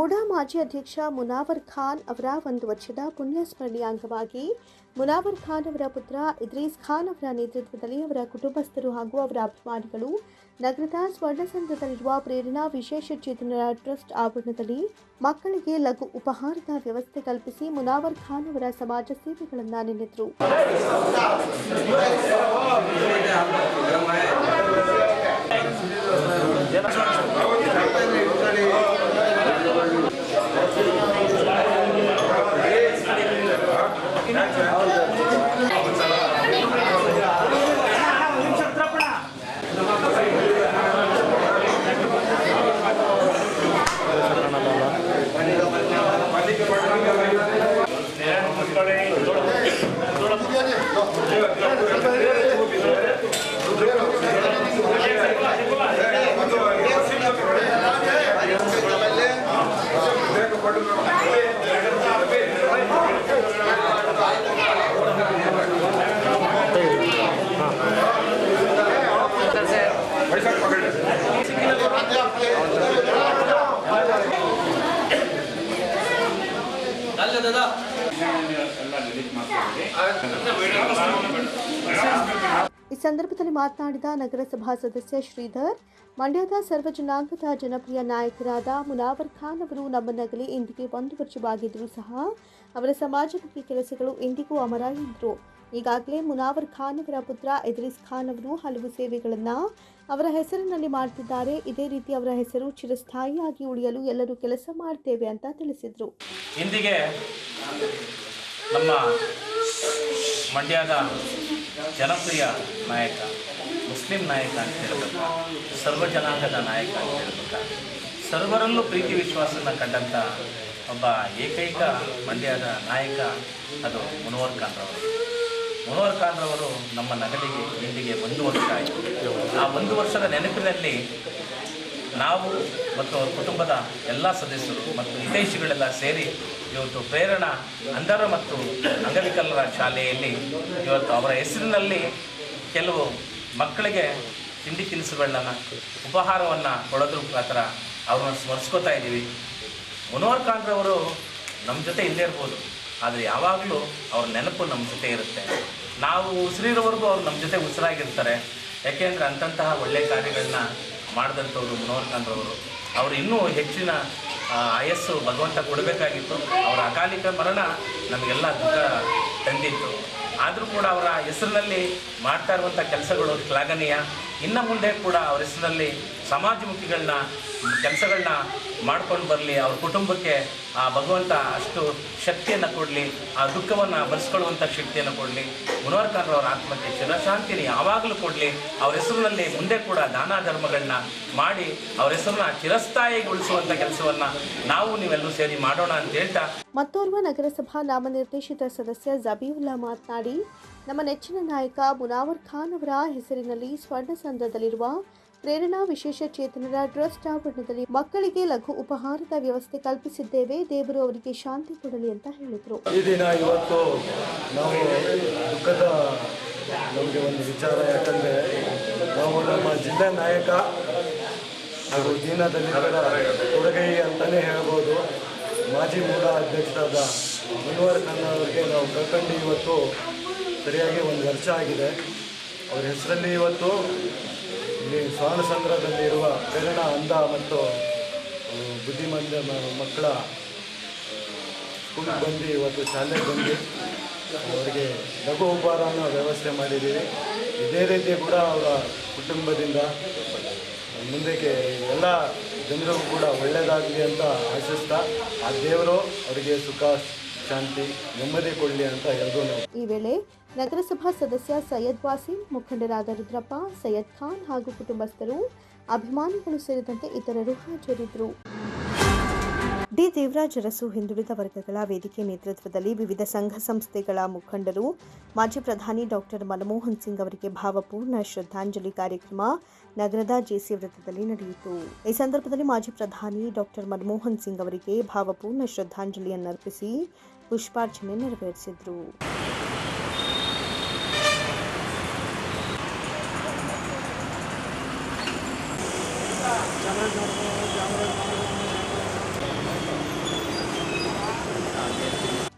ಮುಡಾ ಮಾಜಿ ಅಧ್ಯಕ್ಷ ಮುನಾವರ್ ಖಾನ್ ಅವರ ಒಂದು ವರ್ಷದ ಪುಣ್ಯಸ್ಮರಣೆಯ ಅಂಗವಾಗಿ ಮುನಾವರ್ ಖಾನ್ ಅವರ ಪುತ್ರ ಇದ್ರೀಸ್ ಖಾನ್ ಅವರ ನೇತೃತ್ವದಲ್ಲಿ ಅವರ ಕುಟುಂಬಸ್ಥರು ಹಾಗೂ ಅವರ ಅಭಿಮಾನಿಗಳು ನಗರದ ಸ್ವರ್ಣಸಂಘದಲ್ಲಿರುವ ಪ್ರೇರಣಾ ವಿಶೇಷ ಚೇತನರ ಟ್ರಸ್ಟ್ ಆವರಣದಲ್ಲಿ ಮಕ್ಕಳಿಗೆ ಲಘು ಉಪಹಾರದ ವ್ಯವಸ್ಥೆ ಕಲ್ಪಿಸಿ ಮುನಾವರ್ ಖಾನ್ ಅವರ ಸಮಾಜ ಸೇವೆಗಳನ್ನು ನೆನೆದರು. Another ಈ ಸಂದರ್ಭದಲ್ಲಿ ಮಾತನಾಡಿದ ನಗರಸಭಾ ಸದಸ್ಯ ಶ್ರೀಧರ್, ಮಂಡ್ಯದ ಸರ್ವ ಜನಾಂಗದ ಜನಪ್ರಿಯ ನಾಯಕರಾದ ಮುನಾವರ್ ಖಾನ್ ಅವರು ನಮ್ಮನ್ನಗಲಿ ಇಂದಿಗೆ ಒಂದು ವರ್ಷವಾಗಿದ್ದರೂ ಸಹ ಅವರ ಸಮಾಜಮುಖಿ ಕೆಲಸಗಳು ಇಂದಿಗೂ ಅಮರಾಗಿದ್ದರು ಈಗಾಗಲೇ ಮುನಾವರ್ ಖಾನ್ ಅವರ ಪುತ್ರ ಎದ್ರಿಸ್ ಖಾನ್ ಅವರು ಹಲವು ಸೇವೆಗಳನ್ನು ಅವರ ಹೆಸರಿನಲ್ಲಿ ಮಾಡ್ತಿದ್ದಾರೆ. ಇದೇ ರೀತಿ ಅವರ ಹೆಸರು ಚಿರಸ್ಥಾಯಿಯಾಗಿ ಉಳಿಯಲು ಎಲ್ಲರೂ ಕೆಲಸ ಮಾಡ್ತೇವೆ ಅಂತ ತಿಳಿಸಿದರು. ಇಂದಿಗೆ ನಮ್ಮ ಮಂಡ್ಯದ ಜನಪ್ರಿಯ ನಾಯಕ, ಮುಸ್ಲಿಂ ನಾಯಕ ಅಂತ ಹೇಳ್ಬೇಕು? ಸರ್ವ ಜನಾಂಗದ ನಾಯಕ ಅಂತ ಹೇಳ್ಬೇಕು? ಸರ್ವರಲ್ಲೂ ಪ್ರೀತಿ ವಿಶ್ವಾಸನ ಕಂಡಂಥ ಒಬ್ಬ ಏಕೈಕ ಮಂಡ್ಯದ ನಾಯಕ ಅದು ಮುನವರ್ ಮುನವರ್ ಖಾನ್ರವರು ನಮ್ಮ ನಗಲಿಗೆ ಇಂದಿಗೆ ಒಂದು ವರ್ಷ ಆಯಿತು ಆ ಒಂದು ವರ್ಷದ ನೆನಪಿನಲ್ಲಿ ನಾವು ಮತ್ತು ಅವರ ಕುಟುಂಬದ ಎಲ್ಲ ಸದಸ್ಯರು ಮತ್ತು ಹಿತೈಷಿಗಳೆಲ್ಲ ಸೇರಿ ಇವತ್ತು ಪ್ರೇರಣಾ ಅಂಧರ ಮತ್ತು ಅಂಗವಿಕಲರ ಶಾಲೆಯಲ್ಲಿ ಇವತ್ತು ಅವರ ಹೆಸರಿನಲ್ಲಿ ಕೆಲವು ಮಕ್ಕಳಿಗೆ ತಿಂಡಿ ತಿನಿಸುಗಳನ್ನ, ಉಪಹಾರವನ್ನು ಕೊಡೋದ್ರ ಮುಖಾಂತರ ಅವ್ರನ್ನ ಸ್ಮರಿಸ್ಕೋತಾ ಇದ್ದೀವಿ ಮನೋಹರ್ ಖಾನ್ರವರು ನಮ್ಮ ಜೊತೆ ಇಲ್ಲೇ ಇರ್ಬೋದು. ಆದರೆ ಯಾವಾಗಲೂ ಅವ್ರ ನೆನಪು ನಮ್ಮ ಜೊತೆ ಇರುತ್ತೆ. ನಾವು ಉಸಿರಿರೋವರೆಗೂ ಅವ್ರು ನಮ್ಮ ಜೊತೆ ಉಸಿರಾಗಿರ್ತಾರೆ. ಯಾಕೆಂದರೆ ಅಂತಹ ಒಳ್ಳೆಯ ಕಾರ್ಯಗಳನ್ನ ಮಾಡಿದಂಥವ್ರು ಮನೋಹರ್ ಖಾನ್ರವರು ಅವರು ಇನ್ನೂ ಹೆಚ್ಚಿನ ಆಯಸ್ಸು ಭಗವಂತ ಕೊಡಬೇಕಾಗಿತ್ತು. ಅವರ ಅಕಾಲಿಕ ಮರಣ ನಮಗೆಲ್ಲ ದುಃಖ ತಂದಿತ್ತು. ಆದರೂ ಕೂಡ ಅವರ ಹೆಸರಿನಲ್ಲಿ ಮಾಡ್ತಾ ಇರುವಂಥ ಕೆಲಸಗಳು ಶ್ಲಾಘನೀಯ. ಇನ್ನು ಮುಂದೆ ಕೂಡ ಅವ್ರ ಹೆಸರಲ್ಲಿ ಸಮಾಜಮುಖಿಗಳನ್ನ ಕೆಲಸಗಳನ್ನ ಮಾಡ್ಕೊಂಡು ಬರಲಿ, ಅವ್ರ ಕುಟುಂಬಕ್ಕೆ ಆ ಭಗವಂತ ಅಷ್ಟು ಶಕ್ತಿಯನ್ನು ಕೊಡಲಿ, ಆ ದುಃಖವನ್ನು ಬರೆಸ್ಕೊಳ್ಳುವಂಥ ಶಕ್ತಿಯನ್ನು ಕೊಡಲಿ. ಮುನವರ್ ಖಾನ್ ಅವರ ಆತ್ಮಕ್ಕೆ ಚಿರಶಾಂತಿನ ಯಾವಾಗಲೂ ಕೊಡಲಿ. ಅವ್ರ ಹೆಸರಿನಲ್ಲಿ ಮುಂದೆ ಕೂಡ ದಾನ ಧರ್ಮಗಳನ್ನ ಮಾಡಿ, ಅವ್ರ ಹೆಸರನ್ನ ಚಿರಸ್ಥಾಯಿಗೊಳಿಸುವಂಥ ಕೆಲಸವನ್ನು ನಾವು ನೀವೆಲ್ಲರೂ ಸೇರಿ ಮಾಡೋಣ ಅಂತ ಹೇಳ್ತಾ. ಮತ್ತೋರ್ವ ನಗರಸಭಾ ನಾಮನಿರ್ದೇಶಿತ ಸದಸ್ಯ ಜಬೀವುಲ್ಲಾ ಮಾತನಾಡಿ, ನಮ್ಮ ನೆಚ್ಚಿನ ನಾಯಕ ಮುನಾವರ್ ಖಾನ್ ಅವರ ಹೆಸರಿನಲ್ಲಿ ಸ್ವರ್ಣಸಂದ್ರದಲ್ಲಿರುವ ಪ್ರೇರಣಾ ವಿಶೇಷ ಚೇತನರ ಟ್ರಸ್ಟ್ ಆವರಣದಲ್ಲಿ ಮಕ್ಕಳಿಗೆ ಲಘು ಉಪಹಾರದ ವ್ಯವಸ್ಥೆ ಕಲ್ಪಿಸಿದ್ದೇವೆ. ದೇವರು ಅವರಿಗೆ ಶಾಂತಿ ಕೊಡಲಿ ಅಂತ ಹೇಳಿದರು. ಈ ದಿನ ಇವತ್ತು ನಾವು ದುಃಖದ ನಮಗೆ ಒಂದು ವಿಚಾರ, ಯಾಕಂದರೆ ನಾವು ನಮ್ಮ ಜಿಲ್ಲಾ ನಾಯಕ ಹಾಗೂ ದೀನದಲಿತರ ಕೊಡುಗೈ ಅಂತಲೇ ಹೇಳ್ಬೋದು. ಮಾಜಿ ಮೂಲ ಅಧ್ಯಕ್ಷರಾದ ಮುನ್ವರ್ ಖಾನ್ ಅವರಿಗೆ ನಾವು ಕಳ್ಕೊಂಡು ಇವತ್ತು ಸರಿಯಾಗಿ ಒಂದು ವರ್ಷ ಆಗಿದೆ. ಅವ್ರ ಹೆಸರಲ್ಲಿ ಇವತ್ತು ಇರುವ ಪ್ರೇರಣಾ ಅಂಧ ಮತ್ತು ಬುದ್ಧಿಮಂದ ಮಕ್ಕಳ ಸ್ಕೂಲಿಗೆ ಬಂದು ಇವತ್ತು ಶಾಲೆಗೆ ಬಂದು ಅವರಿಗೆ ಲಘು ಉಪಹಾರನ ವ್ಯವಸ್ಥೆ ಮಾಡಿದ್ದೀವಿ. ಇದೇ ರೀತಿ ಕೂಡ ಅವರ ಕುಟುಂಬದಿಂದ ಮುಂದಕ್ಕೆ ಎಲ್ಲ ಜನರಿಗೂ ಕೂಡ ಒಳ್ಳೆಯದಾಗಲಿ ಅಂತ ಆಶಿಸ್ತಾ, ಆ ದೇವರು ಅವರಿಗೆ ಸುಖ, ಶಾಂತಿ, ನೆಮ್ಮದಿ ಕೊಡಲಿ ಅಂತ ಎಲ್ರೂ ಈ ವೇಳೆ ನಗರಸಭಾ ಸದಸ್ಯ ಸೈಯದ್ ವಾಸಿಂ, ಮುಖಂಡರಾದ ರುದ್ರಪ್ಪ, ಸೈಯದ್ ಖಾನ್ ಹಾಗೂ ಕುಟುಂಬಸ್ಥರು ಅಭಿಮಾನಿಗಳು ಸೇರಿದಂತೆ ಇತರರು ಹಾಜರಿದ್ದರು. ಡಿ. ದೇವರಾಜ್ ಅರಸು ಹಿಂದುಳಿದ ವರ್ಗಗಳ ವೇದಿಕೆ ನೇತೃತ್ವದಲ್ಲಿ ವಿವಿಧ ಸಂಘ ಸಂಸ್ಥೆಗಳ ಮುಖಂಡರು, ಮಾಜಿ ಪ್ರಧಾನಿ ಡಾಕ್ಟರ್ ಮನಮೋಹನ್ ಸಿಂಗ್ ಅವರಿಗೆ ಭಾವಪೂರ್ಣ ಶ್ರದ್ಧಾಂಜಲಿ ಕಾರ್ಯಕ್ರಮ ನಗರದ ಜೆಸಿ ವೃತ್ತದಲ್ಲಿ ನಡೆಯಿತು. ಈ ಸಂದರ್ಭದಲ್ಲಿ ಮಾಜಿ ಪ್ರಧಾನಿ ಡಾಕ್ಟರ್ ಮನಮೋಹನ್ ಸಿಂಗ್ ಅವರಿಗೆ ಭಾವಪೂರ್ಣ ಶ್ರದ್ಧಾಂಜಲಿಯನ್ನರ್ಪಿಸಿ ಪುಷ್ಪಾರ್ಚನೆ ನೆರವೇರಿಸಿದರು.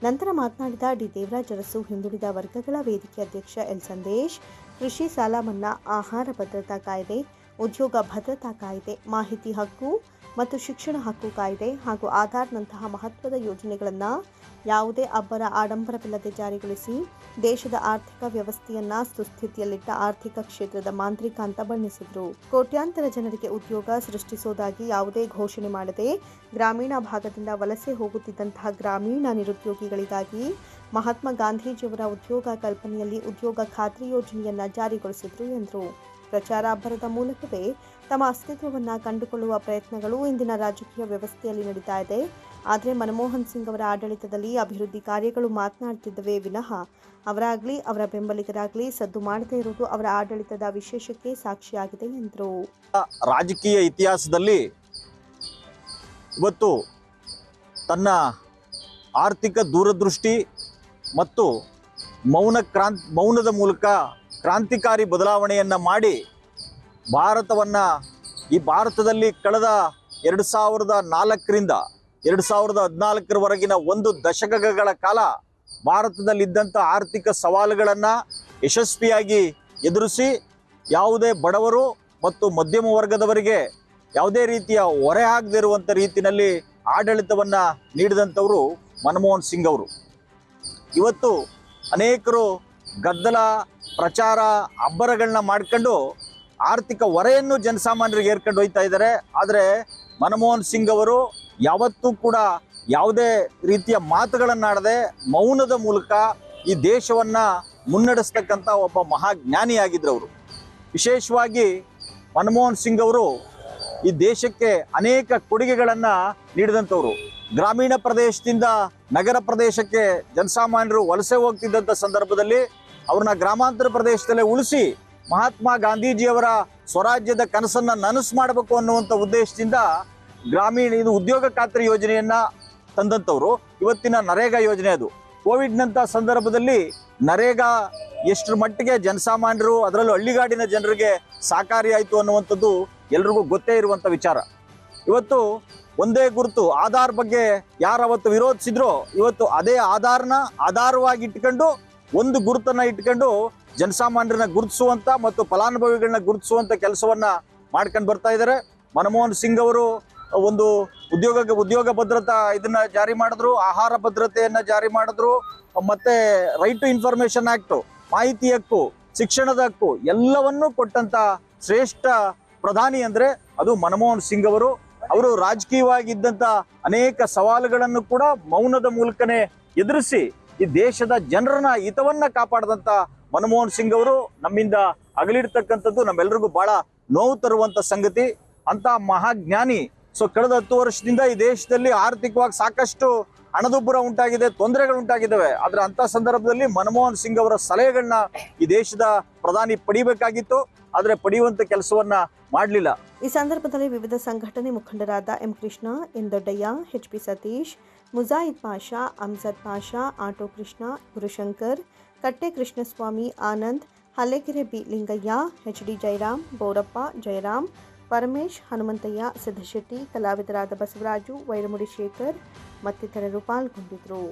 ನಂತರ ಮಾತನಾಡಿದ ಡಿ. ದೇವರಾಜ್ ಅರಸು, ಹಿಂದುಳಿದ ವರ್ಗಗಳ ವೇದಿಕೆ ಅಧ್ಯಕ್ಷ ಎಲ್. ಸಂದೇಶ್, ಕೃಷಿ ಸಾಲ ಮನ್ನಾ, ಆಹಾರ ಭದ್ರತಾ ಕಾಯ್ದೆ, ಉದ್ಯೋಗ ಭದ್ರತಾ ಕಾಯ್ದೆ, ಮಾಹಿತಿ ಹಕ್ಕು ಮತ್ತು ಶಿಕ್ಷಣ ಹಕ್ಕು ಕಾಯ್ದೆ ಹಾಗೂ ಆಧಾರ್ನಂತಹ ಮಹತ್ವದ ಯೋಜನೆಗಳನ್ನು ಯಾವುದೇ ಅಬ್ಬರ ಆಡಂಬರವಿಲ್ಲದೆ ಜಾರಿಗೊಳಿಸಿ ದೇಶದ ಆರ್ಥಿಕ ವ್ಯವಸ್ಥೆಯನ್ನ ಸುಸ್ಥಿತಿಯಲ್ಲಿಟ್ಟ ಆರ್ಥಿಕ ಕ್ಷೇತ್ರದ ಮಾಂತ್ರಿಕ ಅಂತ ಬಣ್ಣಿಸಿದರು. ಕೋಟ್ಯಾಂತರ ಜನರಿಗೆ ಉದ್ಯೋಗ ಸೃಷ್ಟಿಸುವುದಾಗಿ ಯಾವುದೇ ಘೋಷಣೆ ಮಾಡದೆ ಗ್ರಾಮೀಣ ಭಾಗದಿಂದ ವಲಸೆ ಹೋಗುತ್ತಿದ್ದಂತಹ ಗ್ರಾಮೀಣ ನಿರುದ್ಯೋಗಿಗಳಿಗಾಗಿ ಮಹಾತ್ಮ ಗಾಂಧೀಜಿಯವರ ಉದ್ಯೋಗ ಕಲ್ಪನೆಯಲ್ಲಿ ಉದ್ಯೋಗ ಖಾತ್ರಿ ಯೋಜನೆಯನ್ನ ಜಾರಿಗೊಳಿಸಿದ್ರು ಎಂದರು. ಪ್ರಚಾರ ಅಬ್ಬರದ ಮೂಲಕವೇ ತಮ್ಮ ಅಸ್ತಿತ್ವವನ್ನು ಕಂಡುಕೊಳ್ಳುವ ಪ್ರಯತ್ನಗಳು ಇಂದಿನ ರಾಜಕೀಯ ವ್ಯವಸ್ಥೆಯಲ್ಲಿ ನಡೀತಾ ಇದೆ. ಆದರೆ ಮನಮೋಹನ್ ಸಿಂಗ್ ಅವರ ಆಡಳಿತದಲ್ಲಿ ಅಭಿವೃದ್ಧಿ ಕಾರ್ಯಗಳು ಮಾತನಾಡ್ತಿದ್ದವೇ ವಿನಃ ಅವರಾಗಲಿ, ಅವರ ಬೆಂಬಲಿಗರಾಗಲಿ ಸದ್ದು ಮಾಡದೇ ಇರುವುದು ಅವರ ಆಡಳಿತದ ವಿಶೇಷಕ್ಕೆ ಸಾಕ್ಷಿಯಾಗಿದೆ ಎಂದರು. ರಾಜಕೀಯ ಇತಿಹಾಸದಲ್ಲಿ ಇವತ್ತು ತನ್ನ ಆರ್ಥಿಕ ದೂರದೃಷ್ಟಿ ಮತ್ತು ಮೌನ ಕ್ರಾಂತ್, ಮೌನದ ಮೂಲಕ ಕ್ರಾಂತಿಕಾರಿ ಬದಲಾವಣೆಯನ್ನು ಮಾಡಿ ಭಾರತವನ್ನು ಈ ಭಾರತದಲ್ಲಿ ಕಳೆದ ಎರಡು ಸಾವಿರದ ನಾಲ್ಕರಿಂದ ಎರಡು ಸಾವಿರದ ಹದಿನಾಲ್ಕರವರೆಗಿನ ಒಂದು ದಶಕಗಳ ಕಾಲ ಭಾರತದಲ್ಲಿದ್ದಂಥ ಆರ್ಥಿಕ ಸವಾಲುಗಳನ್ನು ಯಶಸ್ವಿಯಾಗಿ ಎದುರಿಸಿ ಯಾವುದೇ ಬಡವರು ಮತ್ತು ಮಧ್ಯಮ ವರ್ಗದವರಿಗೆ ಯಾವುದೇ ರೀತಿಯ ಹೊರೆ ಆಗದಿರುವಂಥ ರೀತಿಯಲ್ಲಿ ಆಡಳಿತವನ್ನು ನೀಡಿದಂಥವರು ಮನಮೋಹನ್ ಸಿಂಗ್ ಅವರು. ಇವತ್ತು ಅನೇಕರು ಗದ್ದಲ, ಪ್ರಚಾರ ಅಬ್ಬರಗಳನ್ನ ಮಾಡ್ಕೊಂಡು ಆರ್ಥಿಕ ಹೊರೆಯನ್ನು ಜನಸಾಮಾನ್ಯರಿಗೆ ಏರ್ಕೊಂಡು ಹೋಯ್ತಾ ಇದ್ದಾರೆ. ಆದರೆ ಮನಮೋಹನ್ ಸಿಂಗ್ ಅವರು ಯಾವತ್ತೂ ಕೂಡ ಯಾವುದೇ ರೀತಿಯ ಮಾತುಗಳನ್ನಾಡದೆ ಮೌನದ ಮೂಲಕ ಈ ದೇಶವನ್ನ ಮುನ್ನಡೆಸ್ತಕ್ಕಂಥ ಒಬ್ಬ ಮಹಾಜ್ಞಾನಿಯಾಗಿದ್ದರು ಅವರು. ವಿಶೇಷವಾಗಿ ಮನಮೋಹನ್ ಸಿಂಗ್ ಅವರು ಈ ದೇಶಕ್ಕೆ ಅನೇಕ ಕೊಡುಗೆಗಳನ್ನು ನೀಡಿದಂಥವ್ರು. ಗ್ರಾಮೀಣ ಪ್ರದೇಶದಿಂದ ನಗರ ಪ್ರದೇಶಕ್ಕೆ ಜನಸಾಮಾನ್ಯರು ವಲಸೆ ಹೋಗ್ತಿದ್ದಂಥ ಸಂದರ್ಭದಲ್ಲಿ ಅವ್ರನ್ನ ಗ್ರಾಮಾಂತರ ಪ್ರದೇಶದಲ್ಲೇ ಉಳಿಸಿ ಮಹಾತ್ಮ ಗಾಂಧೀಜಿಯವರ ಸ್ವರಾಜ್ಯದ ಕನಸನ್ನ ನನಸು ಮಾಡಬೇಕು ಅನ್ನುವಂಥ ಉದ್ದೇಶದಿಂದ ಗ್ರಾಮೀಣ ಇದು ಉದ್ಯೋಗ ಖಾತ್ರಿ ಯೋಜನೆಯನ್ನ ತಂದಂಥವ್ರು. ಇವತ್ತಿನ ನರೇಗಾ ಯೋಜನೆ ಅದು. ಕೋವಿಡ್ನಂಥ ಸಂದರ್ಭದಲ್ಲಿ ನರೇಗಾ ಎಷ್ಟರ ಮಟ್ಟಿಗೆ ಜನಸಾಮಾನ್ಯರು, ಅದರಲ್ಲೂ ಹಳ್ಳಿಗಾಡಿನ ಜನರಿಗೆ ಸಹಕಾರಿಯಾಯಿತು ಅನ್ನುವಂಥದ್ದು ಎಲ್ರಿಗೂ ಗೊತ್ತೇ ಇರುವಂಥ ವಿಚಾರ. ಇವತ್ತು ಒಂದೇ ಗುರುತು, ಆಧಾರ್ ಬಗ್ಗೆ ಯಾರು ಅವತ್ತು ವಿರೋಧಿಸಿದ್ರೋ ಇವತ್ತು ಅದೇ ಆಧಾರ್ನ ಆಧಾರವಾಗಿ ಇಟ್ಕೊಂಡು, ಒಂದು ಗುರುತನ್ನು ಇಟ್ಕೊಂಡು ಜನಸಾಮಾನ್ಯರನ್ನ ಗುರುತಿಸುವಂತ ಮತ್ತು ಫಲಾನುಭವಿಗಳನ್ನ ಗುರುತಿಸುವಂತ ಕೆಲಸವನ್ನ ಮಾಡ್ಕೊಂಡು ಬರ್ತಾ ಇದ್ದಾರೆ ಮನಮೋಹನ್ ಸಿಂಗ್ ಅವರು ಒಂದು ಉದ್ಯೋಗ ಉದ್ಯೋಗ ಭದ್ರತಾ ಇದನ್ನ ಜಾರಿ ಮಾಡಿದ್ರು, ಆಹಾರ ಭದ್ರತೆಯನ್ನ ಜಾರಿ ಮಾಡಿದ್ರು, ಮತ್ತೆ ರೈಟ್ ಟು ಇನ್ಫಾರ್ಮೇಶನ್ ಆಕ್ಟ್ ಮಾಹಿತಿ ಹಕ್ಕು, ಶಿಕ್ಷಣದ ಹಕ್ಕು ಎಲ್ಲವನ್ನೂ ಕೊಟ್ಟಂತ ಶ್ರೇಷ್ಠ ಪ್ರಧಾನಿ ಅಂದ್ರೆ ಅದು ಮನಮೋಹನ್ ಸಿಂಗ್ ಅವರು. ಅವರು ರಾಜಕೀಯವಾಗಿದ್ದಂತ ಅನೇಕ ಸವಾಲುಗಳನ್ನು ಕೂಡ ಮೌನದ ಮೂಲಕನೇ ಎದುರಿಸಿ ಈ ದೇಶದ ಜನರನ್ನ ಹಿತವನ್ನ ಕಾಪಾಡಿದಂತ ಮನಮೋಹನ್ ಸಿಂಗ್ ಅವರು ನಮ್ಮಿಂದ ಅಗಲಿರ್ತಕ್ಕಂಥದ್ದು ನಮ್ಮೆಲ್ಲರಿಗೂ ಬಹಳ ನೋವು ತರುವಂತ ಸಂಗತಿ. ಅಂತ ಮಹಾಜ್ಞಾನಿ. ಸೊ ಕಳೆದ ಹತ್ತು ವರ್ಷದಿಂದ ಈ ದೇಶದಲ್ಲಿ ಆರ್ಥಿಕವಾಗಿ ಸಾಕಷ್ಟು ಹಣದುಬ್ಬರ ಉಂಟಾಗಿದೆ, ತೊಂದರೆಗಳು ಉಂಟಾಗಿದ್ದಾವೆ. ಆದ್ರೆ ಅಂತ ಸಂದರ್ಭದಲ್ಲಿ ಮನಮೋಹನ್ ಸಿಂಗ್ ಅವರ ಸಲಹೆಗಳನ್ನ ಈ ದೇಶದ ಪ್ರಧಾನಿ ಪಡಿಬೇಕಾಗಿತ್ತು. ಆದ್ರೆ ಪಡೆಯುವಂತ ಕೆಲಸವನ್ನ ಮಾಡಲಿಲ್ಲ. ಈ ಸಂದರ್ಭದಲ್ಲಿ ವಿವಿಧ ಸಂಘಟನೆ ಮುಖಂಡರಾದ M Krishna, N Doddaiah, H P Satish, Mujahid Pasha, Amjad Pasha, auto Krishna, Gurushankar Katte Krishnaswamy Anand Hallekere B Lingaiah H D Jayaram Borappa Jayaram Paramesh, Hanumanthaiah Siddashetty ಕಲಾವಿದರಾದ Basavaraju, Vairamudi Shekhar ಮತ್ತಿತರರು ಪಾಲ್ಗೊಂಡಿದ್ದರು.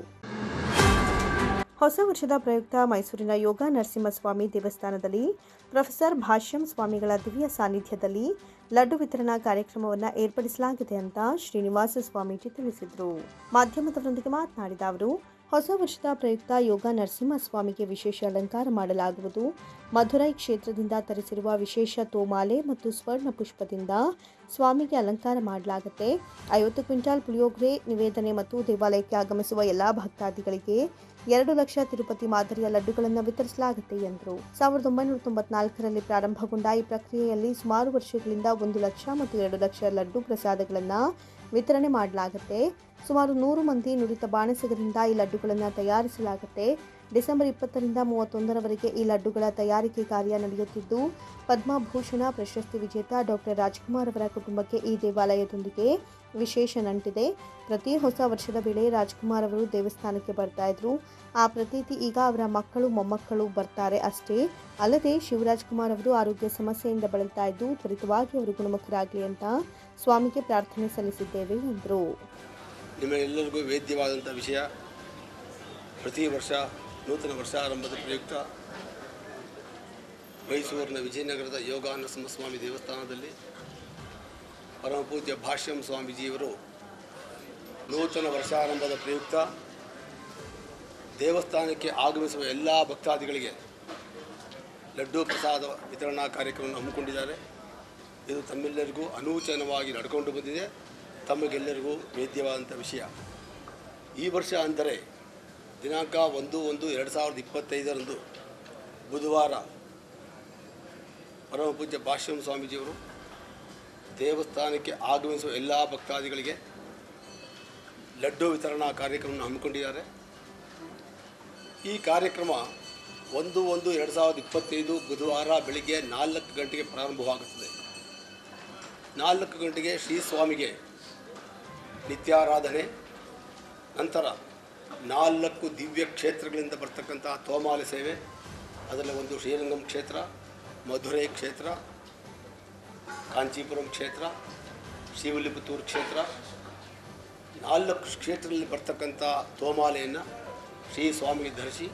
ಹೊಸ ವರ್ಷದ ಪ್ರಯುಕ್ತ ಮೈಸೂರಿನ ಯೋಗ ನರಸಿಂಹಸ್ವಾಮಿ ದೇವಸ್ಥಾನದಲ್ಲಿ ಪ್ರೊಫೆಸರ್ ಭಾಷ್ಯಂ ಸ್ವಾಮಿಗಳ ದಿವ್ಯ ಸಾನ್ನಿಧ್ಯದಲ್ಲಿ ಲಡ್ಡು ವಿತರಣಾ ಕಾರ್ಯಕ್ರಮವನ್ನು ಏರ್ಪಡಿಸಲಾಗಿದೆ ಅಂತ ಶ್ರೀನಿವಾಸ ಸ್ವಾಮೀಜಿ ತಿಳಿಸಿದರು. ಮಾಧ್ಯಮದವರೊಂದಿಗೆ ಮಾತನಾಡಿದ ಅವರು ಹೊಸ ವರ್ಷದ ಪ್ರಯುಕ್ತ ಯೋಗ ನರಸಿಂಹಸ್ವಾಮಿಗೆ ವಿಶೇಷ ಅಲಂಕಾರ ಮಾಡಲಾಗುವುದು. ಮಧುರೈ ಕ್ಷೇತ್ರದಿಂದ ತರಿಸಿರುವ ವಿಶೇಷ ತೋಮಾಲೆ ಮತ್ತು ಸ್ವರ್ಣ ಪುಷ್ಪದಿಂದ ಸ್ವಾಮಿಗೆ ಅಲಂಕಾರ ಮಾಡಲಾಗುತ್ತೆ. ಐವತ್ತು ಕ್ವಿಂಟಾಲ್ ಪುಳಿಯೋಗರೆ, ನಿವೇದನೆ ಮತ್ತು ದೇವಾಲಯಕ್ಕೆ ಆಗಮಿಸುವ ಎಲ್ಲ ಭಕ್ತಾದಿಗಳಿಗೆ ಎರಡು ಲಕ್ಷ ತಿರುಪತಿ ಮಾದರಿಯ ಲಡ್ಡುಗಳನ್ನು ವಿತರಿಸಲಾಗುತ್ತೆ ಎಂದರು. ಸಾವಿರದ ಒಂಬೈನೂರ ತೊಂಬತ್ನಾಲ್ಕರಲ್ಲಿ ಪ್ರಾರಂಭಗೊಂಡ ಈ ಪ್ರಕ್ರಿಯೆಯಲ್ಲಿ ಸುಮಾರು ವರ್ಷಗಳಿಂದ ಒಂದು ಲಕ್ಷ ಮತ್ತು ಎರಡು ಲಕ್ಷ ಲಡ್ಡು ಪ್ರಸಾದಗಳನ್ನು ವಿತರಣೆ ಮಾಡಲಾಗುತ್ತೆ. ಸುಮಾರು ನೂರು ಮಂದಿ ನುರಿತ ಬಾಣಸಿಗರಿಂದ ಈ ಲಡ್ಡುಗಳನ್ನು ತಯಾರಿಸಲಾಗುತ್ತೆ. ಡಿಸೆಂಬರ್ ಇಪ್ಪತ್ತರಿಂದ ಮೂವತ್ತೊಂದರವರೆಗೆ ಈ ಲಡ್ಡುಗಳ ತಯಾರಿಕೆ ಕಾರ್ಯ ನಡೆಯುತ್ತಿದ್ದು, ಪದ್ಮಭೂಷಣ, ಪ್ರಶಸ್ತಿ ವಿಜೇತ ಡಾಕ್ಟರ್ ರಾಜ್ಕುಮಾರ್ ಅವರ ಕುಟುಂಬಕ್ಕೆ ಈ ದೇವಾಲಯದೊಂದಿಗೆ ವಿಶೇಷ ನಂಟಿದೆ. ಪ್ರತಿ ಹೊಸ ವರ್ಷದ ವೇಳೆ ರಾಜ್ಕುಮಾರ್ ಅವರು ದೇವಸ್ಥಾನಕ್ಕೆ ಬರ್ತಾ ಇದ್ರು. ಆ ಪ್ರತೀತಿ ಈಗ ಅವರ ಮಕ್ಕಳು, ಮೊಮ್ಮಕ್ಕಳು ಬರ್ತಾರೆ ಅಷ್ಟೇ. ಅಲ್ಲದೆ ಶಿವರಾಜ್ ಕುಮಾರ್ ಅವರು ಆರೋಗ್ಯ ಸಮಸ್ಯೆಯಿಂದ ಬಳಲ್ತಾ ಇದ್ದು, ತ್ವರಿತವಾಗಿ ಅವರು ಗುಣಮುಖರಾಗಲಿ ಅಂತ ಸ್ವಾಮಿಗೆ ಪ್ರಾರ್ಥನೆ ಸಲ್ಲಿಸಿದ್ದೇವೆ, ಎಂದರು. ನಿಮ್ಮೆಲ್ಲರಿಗೂ ವೇದ್ಯವಾದಂಥ ವಿಷಯ. ಪ್ರತಿ ವರ್ಷ ನೂತನ ವರ್ಷಾರಂಭದ ಪ್ರಯುಕ್ತ ಮೈಸೂರಿನ ವಿಜಯನಗರದ ಯೋಗಾನಂದ ಸ್ವಾಮಿ ದೇವಸ್ಥಾನದಲ್ಲಿ ಪರಮಪೂಜ್ಯ ಭಾಷ್ಯಂ ಸ್ವಾಮೀಜಿಯವರು ನೂತನ ವರ್ಷಾರಂಭದ ಪ್ರಯುಕ್ತ ದೇವಸ್ಥಾನಕ್ಕೆ ಆಗಮಿಸುವ ಎಲ್ಲ ಭಕ್ತಾದಿಗಳಿಗೆ ಲಡ್ಡು ಪ್ರಸಾದ ವಿತರಣಾ ಕಾರ್ಯಕ್ರಮವನ್ನು ಹಮ್ಮಿಕೊಂಡಿದ್ದಾರೆ. ಇದು ತಮ್ಮೆಲ್ಲರಿಗೂ ಅನೂಚನವಾಗಿ ನಡ್ಕೊಂಡು ಬಂದಿದೆ. ತಮಗೆಲ್ಲರಿಗೂ ವೇದ್ಯವಾದಂಥ ವಿಷಯ. ಈ ವರ್ಷ ಅಂದರೆ ದಿನಾಂಕ ಒಂದು ಒಂದು ಎರಡು ಸಾವಿರದ ಇಪ್ಪತ್ತೈದರಂದು ಬುಧವಾರ ಪರಮ ಪೂಜ್ಯ ಭಾಷ್ಯಂ ಸ್ವಾಮೀಜಿಯವರು ದೇವಸ್ಥಾನಕ್ಕೆ ಆಗಮಿಸುವ ಎಲ್ಲ ಭಕ್ತಾದಿಗಳಿಗೆ ಲಡ್ಡು ವಿತರಣಾ ಕಾರ್ಯಕ್ರಮವನ್ನು ಹಮ್ಮಿಕೊಂಡಿದ್ದಾರೆ. ಈ ಕಾರ್ಯಕ್ರಮ ಒಂದು ಒಂದು ಎರಡು ಸಾವಿರದ ಇಪ್ಪತ್ತೈದು ಬುಧವಾರ ಬೆಳಿಗ್ಗೆ ನಾಲ್ಕು ಗಂಟೆಗೆ ಪ್ರಾರಂಭವಾಗುತ್ತದೆ. ನಾಲ್ಕು ಗಂಟೆಗೆ ಶ್ರೀ ಸ್ವಾಮಿಗೆ ನಿತ್ಯಾರಾಧನೆ, ನಂತರ ನಾಲ್ಕು ದಿವ್ಯ ಕ್ಷೇತ್ರಗಳಿಂದ ಬರ್ತಕ್ಕಂಥ ತೋಮಾಲೆ ಸೇವೆ, ಅದರಲ್ಲಿ ಒಂದು ಶ್ರೀರಂಗಂ ಕ್ಷೇತ್ರ, ಮಧುರೈ ಕ್ಷೇತ್ರ, ಕಾಂಚೀಪುರಂ ಕ್ಷೇತ್ರ ಶಿವಲಿಪುತ್ತೂರು ಕ್ಷೇತ್ರ. ನಾಲ್ಕು ಕ್ಷೇತ್ರದಲ್ಲಿ ಬರ್ತಕ್ಕಂಥ ತೋಮಾಲೆಯನ್ನು ಶ್ರೀ ಸ್ವಾಮಿಗೆ ಧರಿಸಿ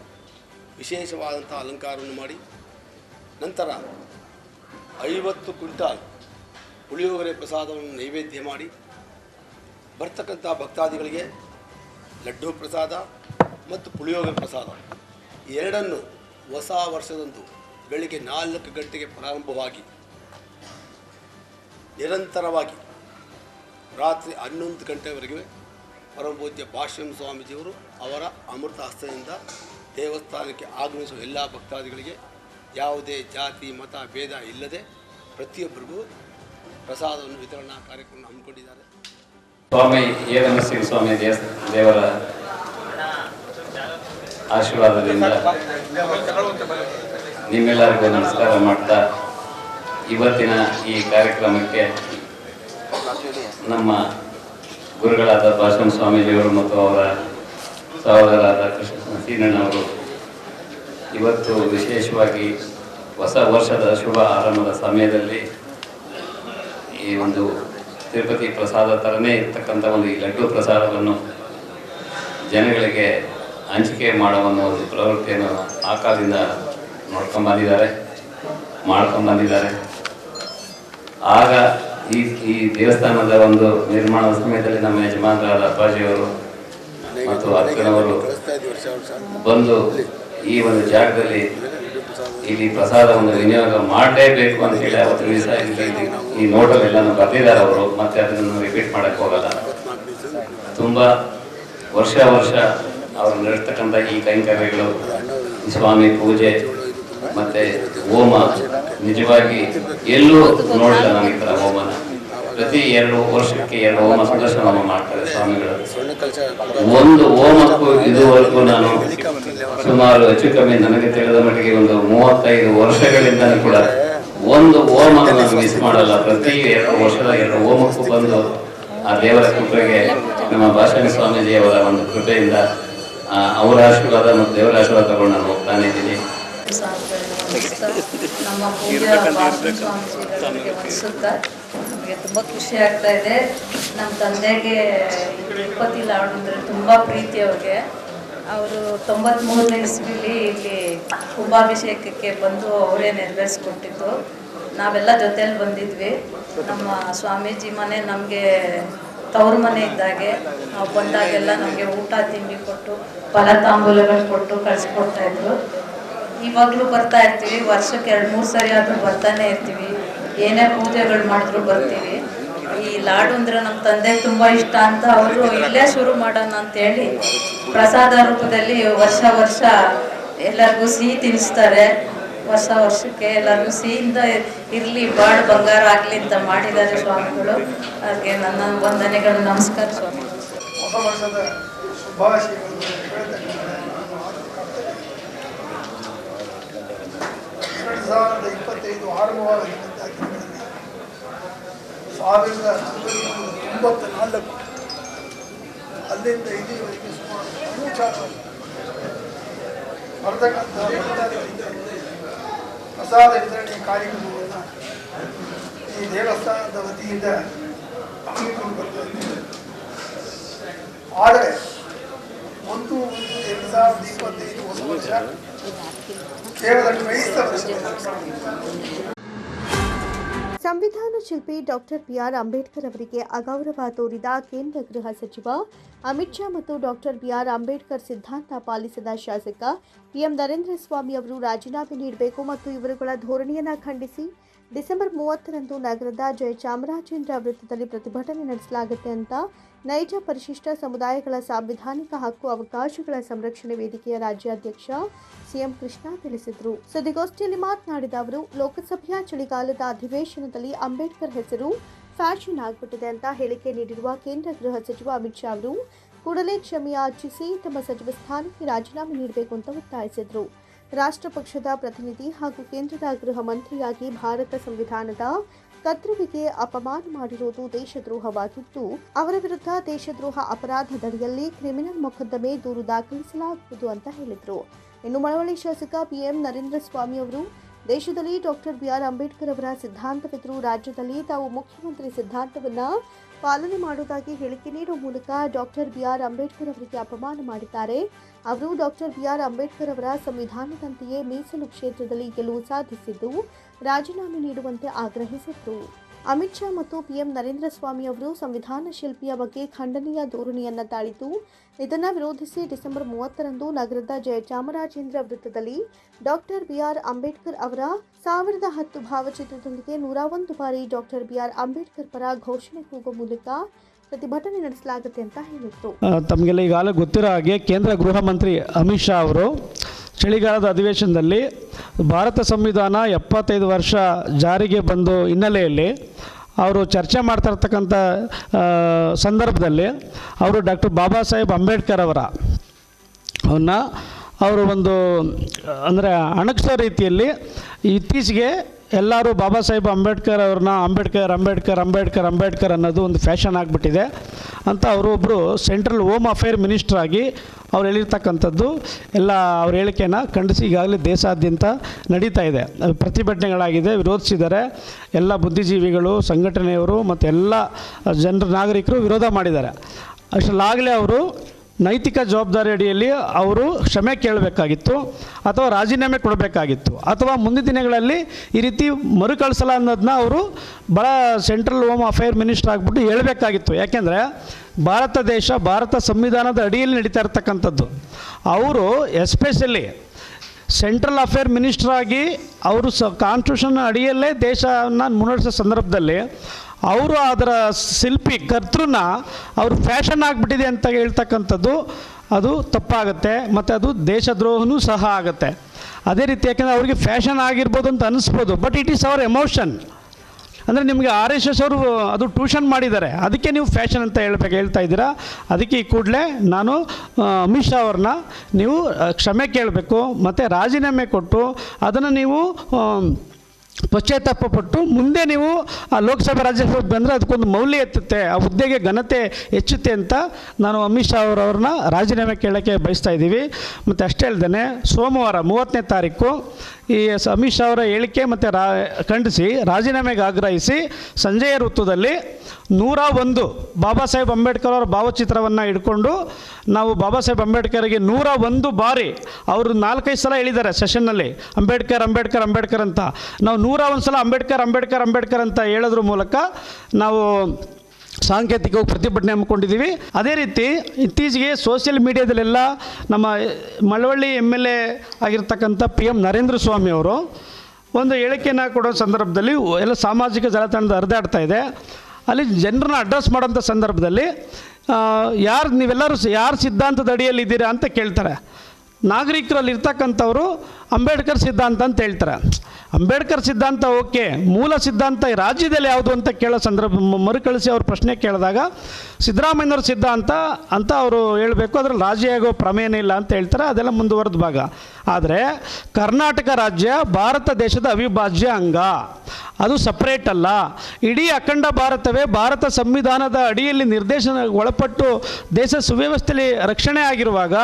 ವಿಶೇಷವಾದಂಥ ಅಲಂಕಾರವನ್ನು ಮಾಡಿ, ನಂತರ ಐವತ್ತು ಕ್ವಿಂಟಾಲ್ ಪುಳಿಯೋಗರೆ ಪ್ರಸಾದವನ್ನು ನೈವೇದ್ಯ ಮಾಡಿ ಬರ್ತಕ್ಕಂಥ ಭಕ್ತಾದಿಗಳಿಗೆ ಲಡ್ಡು ಪ್ರಸಾದ ಮತ್ತು ಪುಳಿಯೋಗರೆ ಪ್ರಸಾದ. ಎರಡನ್ನು ಹೊಸ ವರ್ಷದಂದು ಬೆಳಿಗ್ಗೆ ನಾಲ್ಕು ಗಂಟೆಗೆ ಪ್ರಾರಂಭವಾಗಿ, ನಿರಂತರವಾಗಿ ರಾತ್ರಿ ಹನ್ನೊಂದು ಗಂಟೆವರೆಗೆ ಪರಮಪೂಜ್ಯ ಭಾಷ್ಯಂ ಸ್ವಾಮೀಜಿಯವರು ಅವರ ಅಮೃತ ಹಸ್ತದಿಂದ ದೇವಸ್ಥಾನಕ್ಕೆ ಆಗಮಿಸುವ ಎಲ್ಲ ಭಕ್ತಾದಿಗಳಿಗೆ ಯಾವುದೇ ಜಾತಿ, ಮತ, ಭೇದ ಇಲ್ಲದೆ ಪ್ರತಿಯೊಬ್ಬರಿಗೂ ಪ್ರಸಾದವನ್ನು ವಿತರಣಾ ಕಾರ್ಯಕ್ರಮ ಹಮ್ಮಿಕೊಂಡಿದ್ದಾರೆ. ಸ್ವಾಮಿ ಏಕನರಸಿಂಹ ಸ್ವಾಮಿ ದೇವಸ್, ದೇವರ ಆಶೀರ್ವಾದದಿಂದ ನಿಮ್ಮೆಲ್ಲರಿಗೂ ನಮಸ್ಕಾರ ಮಾಡ್ತಾ ಇವತ್ತಿನ ಈ ಕಾರ್ಯಕ್ರಮಕ್ಕೆ ನಮ್ಮ ಗುರುಗಳಾದ ಭಾಷಣ ಸ್ವಾಮೀಜಿಯವರು ಮತ್ತು ಅವರ ಸಹೋದರಾದ ಕೃಷ್ಣ ಸೀನಣ್ಣವರು ಇವತ್ತು ವಿಶೇಷವಾಗಿ ಹೊಸ ವರ್ಷದ ಶುಭ ಆರಂಭದ ಸಮಯದಲ್ಲಿ ಈ ಒಂದು ತಿರುಪತಿ ಪ್ರಸಾದ ಥರನೇ ಇರ್ತಕ್ಕಂಥ ಒಂದು ಈ ಲಡ್ಡು ಪ್ರಸಾದವನ್ನು ಜನಗಳಿಗೆ ಹಂಚಿಕೆ ಮಾಡುವ ಒಂದು ಪ್ರವೃತ್ತಿಯನ್ನು ಆ ಕಾಲದಿಂದ ನೋಡ್ಕೊಂಬಂದಿದ್ದಾರೆ ಮಾಡ್ಕೊಂಬಂದಿದ್ದಾರೆ ಆಗ ಈ ಈ ದೇವಸ್ಥಾನದ ಒಂದು ನಿರ್ಮಾಣದ ಸಮಯದಲ್ಲಿ ನಮ್ಮ ಯಜಮಾನರಾದ ಅಪ್ಪಾಜಿಯವರು ಮತ್ತು ಅಕ್ಕನವರು ಬಂದು ಈ ಒಂದು ಜಾಗದಲ್ಲಿ ಇಲ್ಲಿ ಪ್ರಸಾದವನ್ನು ವಿನಿಯೋಗ ಮಾಡಲೇಬೇಕು ಅಂತ ಹೇಳಿ ಅವತ್ತು ದಿವಸ ಈ ನೋಟಲ್ಲೆಲ್ಲ ಬರ್ತಿದ್ದಾರೆ ಅವರು ಮತ್ತೆ ಅದನ್ನು ರಿಪೀಟ್ ಮಾಡಕ್ಕೆ ಹೋಗಲ್ಲ. ತುಂಬಾ ವರ್ಷ ವರ್ಷ ಅವರು ನಡೆಸ್ತಕ್ಕಂಥ ಈ ಕೈಂಕರ್ಯಗಳು, ಸ್ವಾಮಿ ಪೂಜೆ ಮತ್ತೆ ಹೋಮ, ನಿಜವಾಗಿ ಎಲ್ಲೂ ನೋಡಿಲ್ಲ ನಾನು ಈ ಥರ ಹೋಮನ. ಪ್ರತಿ ಎರಡು ವರ್ಷಕ್ಕೆ ಎರಡು ಹೋಮ ಸುದರ್ಶನ ಮಾಡ್ತಾರೆ ಸ್ವಾಮಿಗಳು. ಒಂದು ಹೋಮಕ್ಕೂ ಇದುವರೆಗೂ ನಾನು ಸುಮಾರು ಹೆಚ್ಚು ಕಮ್ಮಿ ನನಗೆ ತಿಳಿದ ಮಟ್ಟಿಗೆ ಒಂದು ಮೂವತ್ತೈದು ವರ್ಷಗಳಿಂದ ಕೂಡ ಒಂದು ಹೋಮ ನಾನು ಮಿಸ್ ಮಾಡಲ್ಲ. ಪ್ರತಿ ಎರಡು ವರ್ಷದ ಎರಡು ಹೋಮಕ್ಕೂ ಬಂದು ಆ ದೇವರ ಕೃಪೆಗೆ ನಮ್ಮ ಭಾಷಣ ಸ್ವಾಮೀಜಿಯವರ ಒಂದು ಕೃಪೆಯಿಂದ ಆ, ಅವರ ಆಶೀರ್ವಾದ ಮತ್ತು ದೇವರ ಆಶೀರ್ವಾದ ತಗೊಂಡು ನಾನು ಹೋಗ್ತಾನೆ ಇದ್ದೀನಿ. ನಮ್ಮ ಪೂಜಾ ಸ್ವಾಮೀಜಿಗಳಿಗೆ ನಮಗೆ ತುಂಬ ಖುಷಿ ಆಗ್ತಾ ಇದೆ ನಮ್ಮ ತಂದೆಗೆ ತಿರುಪತಿ ಲಾಡು ಅಂದರೆ ತುಂಬ ಪ್ರೀತಿ ಅವ್ರಿಗೆ ಅವರು ತೊಂಬತ್ಮೂರನೇ ಇಸ್ವಿಲಿ ಇಲ್ಲಿ ಕುಂಭಾಭಿಷೇಕಕ್ಕೆ ಬಂದು ಅವರೇ ನೆರವೇರಿಸ್ಕೊಟ್ಟಿದ್ದು ನಾವೆಲ್ಲ ಜೊತೆಯಲ್ಲಿ ಬಂದಿದ್ವಿ ನಮ್ಮ ಸ್ವಾಮೀಜಿ ಮನೆ ನಮಗೆ ತವ್ರ ಮನೆ ಇದ್ದಾಗೆ ನಾವು ಬಂದಾಗೆಲ್ಲ ನಮಗೆ ಊಟ ತಿಂಡಿ ಕೊಟ್ಟು ಫಲ ಕೊಟ್ಟು ಕಳಿಸ್ಕೊಡ್ತಾ ಇದ್ರು ಇವಾಗಲೂ ಬರ್ತಾ ಇರ್ತೀವಿ, ವರ್ಷಕ್ಕೆ ಎರಡು, ಮೂರು ಸರಿ ಆದರೂ ಬರ್ತಾನೆ ಇರ್ತೀವಿ. ಏನೇ ಪೂಜೆಗಳು ಮಾಡಿದ್ರು ಬರ್ತೀವಿ. ಈ ಲಾಡು ಅಂದ್ರೆ ನಮ್ಮ ತಂದೆ ತುಂಬಾ ಇಷ್ಟ ಅಂತ ಅವರು ಇಲ್ಲೇ ಶುರು ಮಾಡೋಣ ಅಂತೇಳಿ ಪ್ರಸಾದ ರೂಪದಲ್ಲಿ ವರ್ಷ ವರ್ಷ ಎಲ್ಲರಿಗೂ ಸಿಹಿ ತಿನ್ನಿಸ್ತಾರೆ ವರ್ಷ, ವರ್ಷಕ್ಕೆ ಎಲ್ಲರಿಗೂ ಸಿಹಿಯಿಂದ ಇರಲಿ, ಬಾಳು ಬಂಗಾರ ಆಗಲಿ ಅಂತ ಮಾಡಿದ್ದಾರೆ ಸ್ವಾಮಿಗಳು. ಹಾಗೆ ನನ್ನ ವಂದನೆಗಳು, ನಮಸ್ಕಾರ ಸ್ವಾಮಿ ಹೊಸ ವರ್ಷದ ಶುಭಾಶಯಗಳನ್ನು ಹೇಳ್ತಕ್ಕಂಥ ಎರಡು ಸಾವಿರದ ಇಪ್ಪತ್ತೈದು ಆರಂಭವಾದ ದಿನದ್ದಾಗಿದ್ದಲ್ಲಿ ಸಾವಿರದ ತೊಂಬತ್ತ ನಾಲ್ಕು. ಅಲ್ಲಿಂದ ಇಲ್ಲಿವರೆಗೆ ಸುಮಾರು ಬರತಕ್ಕಂತಹ ಪ್ರಸಾದ ವಿತರಣೆ ಕಾರ್ಯಕ್ರಮವನ್ನು ಈ ದೇವಸ್ಥಾನದ ವತಿಯಿಂದ ಹಮ್ಮಿಕೊಂಡು ಬರ್ತಾ ಆದರೆ ಒಂದು ಒಂದು ಎರಡು ಸಾವಿರದ ಇಪ್ಪತ್ತೈದು ಹೊಸ ವರ್ಷ ಸಂವಿಧಾನ ಶಿಲ್ಪಿ ಡಾಕ್ಟರ್ ಬಿಆರ್ ಅಂಬೇಡ್ಕರ್ ಅವರಿಗೆ ಅಗೌರವ ತೋರಿದ ಕೇಂದ್ರ ಗೃಹ ಸಚಿವ ಅಮಿತ್ ಶಾ ಮತ್ತು ಡಾಕ್ಟರ್ ಬಿಆರ್ ಅಂಬೇಡ್ಕರ್ ಸಿದ್ಧಾಂತ ಪಾಲಿಸಿದ ಶಾಸಕ ಪಿಎಂ ನರೇಂದ್ರ ಸ್ವಾಮಿ ಅವರು ರಾಜೀನಾಮೆ ನೀಡಬೇಕು ಮತ್ತು ಇವರುಗಳ ಧೋರಣೆಯನ್ನು ಖಂಡಿಸಿ ಡಿಸೆಂಬರ್ ಮೂವತ್ತರಂದು ನಗರದ ಜಯಚಾಮರಾಜೇಂದ್ರ ವೃತ್ತದಲ್ಲಿ ಪ್ರತಿಭಟನೆ ನಡೆಸಲಾಗುತ್ತೆ ಅಂತ ನೈಜ ಪರಿಶಿಷ್ಟ ಸಮುದಾಯಗಳ ಸಾಂವಿಧಾನಿಕ ಹಕ್ಕು ಅವಕಾಶಗಳ ಸಂರಕ್ಷಣೆ ವೇದಿಕೆಯ ರಾಜ್ಯಾಧ್ಯಕ್ಷ ಸಿಎಂ ಕೃಷ್ಣ ತಿಳಿಸಿದರು. ಸುದ್ದಿಗೋಷ್ಠಿಯಲ್ಲಿ ಮಾತನಾಡಿದ ಅವರು, ಲೋಕಸಭೆಯ ಚಳಿಗಾಲದ ಅಧಿವೇಶನದಲ್ಲಿ ಅಂಬೇಡ್ಕರ್ ಹೆಸರು ಫ್ಯಾಷನ್ ಆಗಿಬಿಟ್ಟಿದೆ ಅಂತ ಹೇಳಿಕೆ ನೀಡಿರುವ ಕೇಂದ್ರ ಗೃಹ ಸಚಿವ ಅಮಿತ್ ಶಾ ಅವರು ಕೂಡಲೇ ಕ್ಷಮೆಯಾಚಿಸಿ ತಮ್ಮ ಸಚಿವ ಸ್ಥಾನಕ್ಕೆ ರಾಜೀನಾಮೆ ನೀಡಬೇಕು ಅಂತ ಒತ್ತಾಯಿಸಿದರು. ರಾಷ್ಟ್ರಪಕ್ಷದ ಪ್ರತಿನಿಧಿ ಹಾಗೂ ಕೇಂದ್ರದ ಗೃಹ ಮಂತ್ರಿಯಾಗಿ ಭಾರತ ಸಂವಿಧಾನದ ಕರ್ತೃವಿಗೆ ಅಪಮಾನ ಮಾಡಿರುವುದು ದೇಶದ್ರೋಹವಾಗಿದ್ದು, ಅವರ ವಿರುದ್ಧ ದೇಶದ್ರೋಹ ಅಪರಾಧದಡಿಯಲ್ಲಿ ಕ್ರಿಮಿನಲ್ ಮೊಕದ್ದಮೆ ದೂರು ದಾಖಲಿಸಲಾಗುವುದು ಅಂತ ಹೇಳಿದರು. ಇನ್ನು ಮಳವಳ್ಳಿ ಶಾಸಕ ಪಿಎಂ ನರೇಂದ್ರ ಸ್ವಾಮಿ ಅವರು, ದೇಶದಲ್ಲಿ ಡಾಕ್ಟರ್ ಬಿಆರ್ ಅಂಬೇಡ್ಕರ್ ಅವರ ಸಿದ್ಧಾಂತವಿದ್ದರೂ ರಾಜ್ಯದಲ್ಲಿ ತಾವು ಮುಖ್ಯಮಂತ್ರಿ ಸಿದ್ಧಾಂತವನ್ನ ಪಾಲನೆ ಮಾಡುವುದಾಗಿ ಹೇಳಿಕೆ ನೀಡುವ ಮೂಲಕ ಡಾಕ್ಟರ್ ಬಿಆರ್ ಅಂಬೇಡ್ಕರ್ ಅವರಿಗೆ ಅಪಮಾನ ಮಾಡಿದ್ದಾರೆ. ಅವರು ಡಾಕ್ಟರ್ ಬಿಆರ್ ಅಂಬೇಡ್ಕರ್ ಅವರ ಸಂವಿಧಾನದಂತೆಯೇ ಮೀಸಲು ಕ್ಷೇತ್ರದಲ್ಲಿ ಗೆಲುವು ಸಾಧಿಸಿದ್ದು ರಾಜೀನಾಮೆ ನೀಡುವಂತೆ ಆಗ್ರಹಿಸಿದರು. ಅಮಿತ್ ಶಾ ಮತ್ತು ಪಿಎಂ ನರೇಂದ್ರ ಸ್ವಾಮಿ ಅವರು ಸಂವಿಧಾನ ಶಿಲ್ಪಿಯ ಬಗ್ಗೆ ಖಂಡನೀಯ ಧೋರಣೆಯನ್ನ ತಾಳಿತು ಇದನ್ನು ವಿರೋಧಿಸಿ ಡಿಸೆಂಬರ್ ಮೂವತ್ತರಂದು ನಗರದ ಜಯಚಾಮರಾಜೇಂದ್ರ ವೃತ್ತದಲ್ಲಿ ಡಾಕ್ಟರ್ ಬಿಆರ್ ಅಂಬೇಡ್ಕರ್ ಅವರ ಸಾವಿರದ ಹತ್ತು ಭಾವಚಿತ್ರದೊಂದಿಗೆ ನೂರ ಒಂದು ಬಾರಿ ಡಾಕ್ಟರ್ ಬಿಆರ್ ಅಂಬೇಡ್ಕರ್ ಪರ ಘೋಷಣೆ ಕೂಗುವ ಮೂಲಕ ಪ್ರತಿಭಟನೆ ನಡೆಸಲಾಗುತ್ತೆ ಅಂತ ಹೇಳಿತ್ತು ತಮಗೆಲ್ಲ ಈಗಾಗಲೇ ಗೊತ್ತಿರೋ ಹಾಗೆ ಕೇಂದ್ರ ಗೃಹ ಮಂತ್ರಿ ಅಮಿತ್ ಶಾ ಅವರು ಚಳಿಗಾಲದ ಅಧಿವೇಶನದಲ್ಲಿ ಭಾರತ ಸಂವಿಧಾನ ಎಪ್ಪತ್ತೈದು ವರ್ಷ ಜಾರಿಗೆ ಬಂದು ಹಿನ್ನೆಲೆಯಲ್ಲಿ ಅವರು ಚರ್ಚೆ ಮಾಡ್ತಾ ಇರ್ತಕ್ಕಂಥ ಸಂದರ್ಭದಲ್ಲಿ ಅವರು ಡಾಕ್ಟರ್ ಬಾಬಾ ಸಾಹೇಬ್ ಅಂಬೇಡ್ಕರ್ ಅವರ ಅವನ್ನ ಅವರು ಒಂದು, ಅಂದರೆ ಅಣಗಿಸೋ ರೀತಿಯಲ್ಲಿ ಇತ್ತೀಚೆಗೆ ಎಲ್ಲರೂ ಬಾಬಾ ಸಾಹೇಬ್ ಅಂಬೇಡ್ಕರ್ ಅವ್ರನ್ನ ಅಂಬೇಡ್ಕರ್ ಅಂಬೇಡ್ಕರ್ ಅಂಬೇಡ್ಕರ್ ಅಂಬೇಡ್ಕರ್ ಅನ್ನೋದು ಒಂದು ಫ್ಯಾಷನ್ ಆಗಿಬಿಟ್ಟಿದೆ ಅಂತ ಅವರು ಒಬ್ಬರು ಸೆಂಟ್ರಲ್ ಹೋಮ್ ಅಫೇರ್ ಮಿನಿಸ್ಟ್ರಾಗಿ ಅವ್ರು ಹೇಳಿರ್ತಕ್ಕಂಥದ್ದು ಎಲ್ಲ ಅವ್ರ ಹೇಳಿಕೆನ ಖಂಡಿಸಿ ಈಗಾಗಲೇ ದೇಶಾದ್ಯಂತ ನಡೀತಾ ಇದೆ. ಪ್ರತಿಭಟನೆಗಳಾಗಿದೆ, ವಿರೋಧಿಸಿದ್ದಾರೆ. ಎಲ್ಲ ಬುದ್ಧಿಜೀವಿಗಳು, ಸಂಘಟನೆಯವರು ಮತ್ತು ಎಲ್ಲ ಜನರ, ನಾಗರಿಕರು ವಿರೋಧ ಮಾಡಿದ್ದಾರೆ. ಅಷ್ಟರಲ್ಲಾಗಲೇ ಅವರು ನೈತಿಕ ಜವಾಬ್ದಾರಿ ಅಡಿಯಲ್ಲಿ ಅವರು ಕ್ಷಮೆ ಕೇಳಬೇಕಾಗಿತ್ತು ಅಥವಾ ರಾಜೀನಾಮೆ ಕೊಡಬೇಕಾಗಿತ್ತು ಅಥವಾ ಮುಂದಿನ ದಿನಗಳಲ್ಲಿ ಈ ರೀತಿ ಮರುಕಳಿಸಲ್ಲ ಅನ್ನೋದನ್ನ ಅವರು ಭಾಳ ಸೆಂಟ್ರಲ್ ಹೋಮ್ ಅಫೇರ್ ಮಿನಿಸ್ಟರ್ ಆಗಿಬಿಟ್ಟು ಹೇಳಬೇಕಾಗಿತ್ತು. ಯಾಕೆಂದರೆ ಭಾರತ ದೇಶ, ಭಾರತ ಸಂವಿಧಾನದ ಅಡಿಯಲ್ಲಿ ನಡೀತಾ ಇರ್ತಕ್ಕಂಥದ್ದು. ಅವರು ಎಸ್ಪೆಷಲಿ ಸೆಂಟ್ರಲ್ ಅಫೇರ್ ಮಿನಿಸ್ಟ್ರಾಗಿ ಅವರು ಸ ಕಾನ್ಸ್ಟಿಟ್ಯೂಷನ್ ಅಡಿಯಲ್ಲೇ ದೇಶವನ್ನು ಮುನ್ನಡೆಸೋ ಸಂದರ್ಭದಲ್ಲಿ ಅವರು ಅದರ ಶಿಲ್ಪಿ ಕರ್ತೃನ ಅವರು ಫ್ಯಾಷನ್ ಆಗಿಬಿಟ್ಟಿದೆ ಅಂತ ಹೇಳ್ತಕ್ಕಂಥದ್ದು ಅದು ತಪ್ಪಾಗುತ್ತೆ, ಮತ್ತು ಅದು ದೇಶದ್ರೋಹನೂ ಸಹ ಆಗುತ್ತೆ. ಅದೇ ರೀತಿ ಯಾಕೆಂದರೆ ಅವರಿಗೆ ಫ್ಯಾಷನ್ ಆಗಿರ್ಬೋದು ಅಂತ ಅನಿಸ್ಬೋದು but it is our emotion ಅಂದರೆ ನಿಮಗೆ ಆರ್ ಎಸ್ ಎಸ್ ಅವರು ಅದು ಟ್ಯೂಷನ್ ಮಾಡಿದ್ದಾರೆ, ಅದಕ್ಕೆ ನೀವು ಫ್ಯಾಷನ್ ಅಂತ ಹೇಳ್ಬೇಕು, ಹೇಳ್ತಾ ಇದ್ದೀರಾ? ಅದಕ್ಕೆ ಈ ಕೂಡಲೇ ನಾನು ಅಮಿತ್ ಶಾ ಅವ್ರನ್ನ ನೀವು ಕ್ಷಮೆ ಕೇಳಬೇಕು, ಮತ್ತು ರಾಜೀನಾಮೆ ಕೊಟ್ಟು ಅದನ್ನು ನೀವು ಪಶ್ಚಾತ್ತಾಪ ಪಟ್ಟು ಮುಂದೆ ನೀವು ಆ ಲೋಕಸಭೆ ರಾಜ್ಯಸಭೆ ಬಂದರೆ ಅದಕ್ಕೊಂದು ಮೌಲ್ಯ ಎತ್ತುತ್ತೆ, ಆ ಹುದ್ದೆಗೆ ಘನತೆ ಹೆಚ್ಚುತ್ತೆ ಅಂತ ನಾನು ಅಮಿತ್ ಶಾ ಅವರವ್ರನ್ನ ರಾಜೀನಾಮೆ ಕೇಳೋಕ್ಕೆ ಬಯಸ್ತಾ ಇದ್ದೀವಿ. ಮತ್ತು ಅಷ್ಟೇ ಅಲ್ಲದೆ ಸೋಮವಾರ ಮೂವತ್ತನೇ ತಾರೀಕು ಈ ಅಮಿತ್ ಶಾ ಅವರ ಹೇಳಿಕೆ ಮತ್ತು ರಾ, ಖಂಡಿಸಿ, ರಾಜೀನಾಮೆಗೆ ಆಗ್ರಹಿಸಿ ಸಂಜೆಯ ವೃತ್ತದಲ್ಲಿ ನೂರ ಒಂದು ಬಾಬಾ ಸಾಹೇಬ್ ಅಂಬೇಡ್ಕರ್ ಅವರ ಭಾವಚಿತ್ರವನ್ನು ಇಟ್ಕೊಂಡು ನಾವು ಬಾಬಾ ಸಾಹೇಬ್ ಅಂಬೇಡ್ಕರ್ಗೆ ನೂರ ಒಂದು ಬಾರಿ ಅವರು ನಾಲ್ಕೈದು ಸಲ ಹೇಳಿದ್ದಾರೆ ಸೆಷನ್ನಲ್ಲಿ, ಅಂಬೇಡ್ಕರ್ ಅಂಬೇಡ್ಕರ್ ಅಂಬೇಡ್ಕರ್ ಅಂತ. ನಾವು ನೂರ ಒಂದು ಸಲ ಅಂಬೇಡ್ಕರ್ ಅಂಬೇಡ್ಕರ್ ಅಂಬೇಡ್ಕರ್ ಅಂತ ಹೇಳೋದ್ರ ಮೂಲಕ ನಾವು ಸಾಂಕೇತಿಕವಾಗಿ ಪ್ರತಿಭಟನೆ ಹಮ್ಮಿಕೊಂಡಿದ್ದೀವಿ. ಅದೇ ರೀತಿ ಇತ್ತೀಚೆಗೆ ಸೋಷಿಯಲ್ ಮೀಡಿಯಾದಲ್ಲೆಲ್ಲ ನಮ್ಮ ಮಳವಳ್ಳಿ ಎಂ ಎಲ್ ಎ ಆಗಿರ್ತಕ್ಕಂಥ ಪಿ ಎಂ ನರೇಂದ್ರ ಸ್ವಾಮಿ ಅವರು ಒಂದು ಹೇಳಿಕೆಯನ್ನು ಕೊಡೋ ಸಂದರ್ಭದಲ್ಲಿ ಎಲ್ಲ ಸಾಮಾಜಿಕ ಜಾಲತಾಣದ ಹರಿದಾಡ್ತಾ ಇದೆ. ಅಲ್ಲಿ ಜನರನ್ನ ಅಡ್ರೆಸ್ ಮಾಡೋಂಥ ಸಂದರ್ಭದಲ್ಲಿ ಯಾರು ನೀವೆಲ್ಲರೂ ಯಾರು ಸಿದ್ಧಾಂತದ ಅಡಿಯಲ್ಲಿ ಇದ್ದೀರಾ ಅಂತ ಕೇಳ್ತಾರೆ. ನಾಗರಿಕರಲ್ಲಿ ಇರ್ತಕ್ಕಂಥವ್ರು ಅಂಬೇಡ್ಕರ್ ಸಿದ್ಧಾಂತ ಅಂತ ಹೇಳ್ತಾರೆ. ಅಂಬೇಡ್ಕರ್ ಸಿದ್ಧಾಂತ ಓಕೆ, ಮೂಲ ಸಿದ್ಧಾಂತ ರಾಜ್ಯದಲ್ಲಿ ಯಾವುದು ಅಂತ ಕೇಳೋ ಸಂದರ್ಭ ಮರುಕಳಿಸಿ ಅವ್ರ ಪ್ರಶ್ನೆ ಕೇಳಿದಾಗ ಸಿದ್ದರಾಮಯ್ಯನವ್ರ ಸಿದ್ಧಾಂತ ಅಂತ ಅವರು ಹೇಳಬೇಕು, ಅದ್ರಲ್ಲಿ ರಾಜ್ಯ ಆಗೋ ಪ್ರಮೇಯನೇ ಇಲ್ಲ ಅಂತ ಹೇಳ್ತಾರೆ, ಅದೆಲ್ಲ ಮುಂದುವರೆದ ಭಾಗ. ಆದರೆ ಕರ್ನಾಟಕ ರಾಜ್ಯ ಭಾರತ ದೇಶದ ಅವಿಭಾಜ್ಯ ಅಂಗ. ಅದು ಸಪ್ರೇಟ್ ಅಲ್ಲ. ಇಡೀ ಅಖಂಡ ಭಾರತವೇ ಭಾರತ ಸಂವಿಧಾನದ ಅಡಿಯಲ್ಲಿ ನಿರ್ದೇಶನ ಒಳಪಟ್ಟು ದೇಶ ಸುವ್ಯವಸ್ಥೆಯಲ್ಲಿ ರಕ್ಷಣೆ ಆಗಿರುವಾಗ